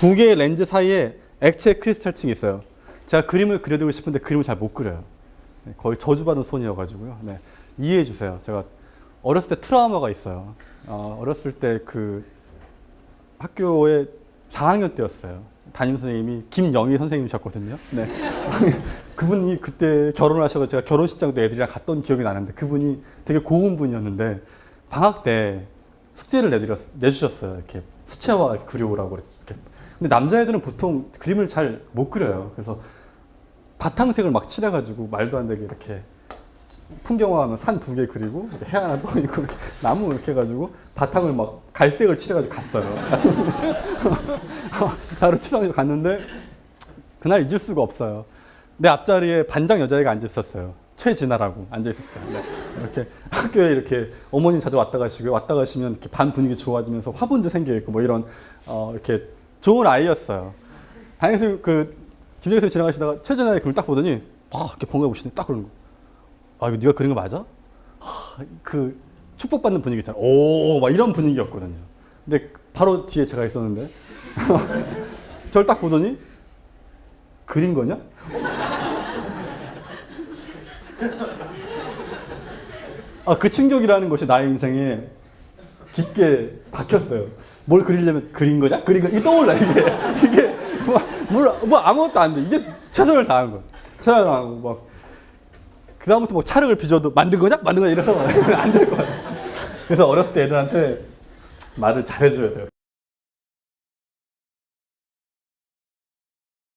두 개의 렌즈 사이에 액체 크리스탈층이 있어요. 제가 그림을 그려드리고 싶은데 그림을 잘 못 그려요. 네, 거의 저주받은 손이어가지고요. 네, 이해해 주세요. 제가 어렸을 때 트라우마가 있어요. 어, 어렸을 때 그 학교에 4학년 때였어요. 담임 선생님이 김영희 선생님이셨거든요. 네. 그분이 그때 결혼을 하셔서 제가 결혼식장도 애들이랑 갔던 기억이 나는데 그분이 되게 고운 분이었는데 방학 때 숙제를 내드렸, 내주셨어요. 이렇게 수채화 그려오라고 이렇게. 근데 남자애들은 보통 그림을 잘 못 그려요. 그래서 바탕색을 막 칠해가지고 말도 안 되게 이렇게 풍경화하면 산 두 개 그리고 해 하나 또 있고 이렇게 나무 이렇게 해가지고 바탕을 막 갈색을 칠해가지고 갔어요. 바로 추상에 갔는데 그날 잊을 수가 없어요. 내 앞자리에 반장 여자애가 앉아 있었어요. 최진아라고 앉아 있었어요. 네. 이렇게 학교에 이렇게 어머님 자주 왔다 가시고 왔다 가시면 이렇게 반 분위기 좋아지면서 화분도 생겨 있고 뭐 이런 어 이렇게 좋은 아이였어요. 당연히 그 김정희 지나가시다가 최진아의 글을 딱 보더니 막 이렇게 번개 보시더니 딱 그러는 거. 아 이거 네가 그린 거 맞아? 하, 그 축복받는 분위기 있잖아. 오, 막 이런 분위기였거든요. 근데 바로 뒤에 제가 있었는데 저를 딱 보더니 그린 거냐? 아, 그 충격이라는 것이 나의 인생에 깊게 박혔어요. 뭘 그리려면 그린 거냐? 그린 거, 이게 떠올라, 이게. 이게, 뭐, 뭘, 뭐 아무것도 안 돼. 이게 최선을 다한 거야. 최선을 다하고, 막. 그다음부터 뭐 촬영을 빚어도 만든 거냐? 만든 거냐? 이래서 안 될 거야. 그래서 어렸을 때 애들한테 말을 잘해줘야 돼요.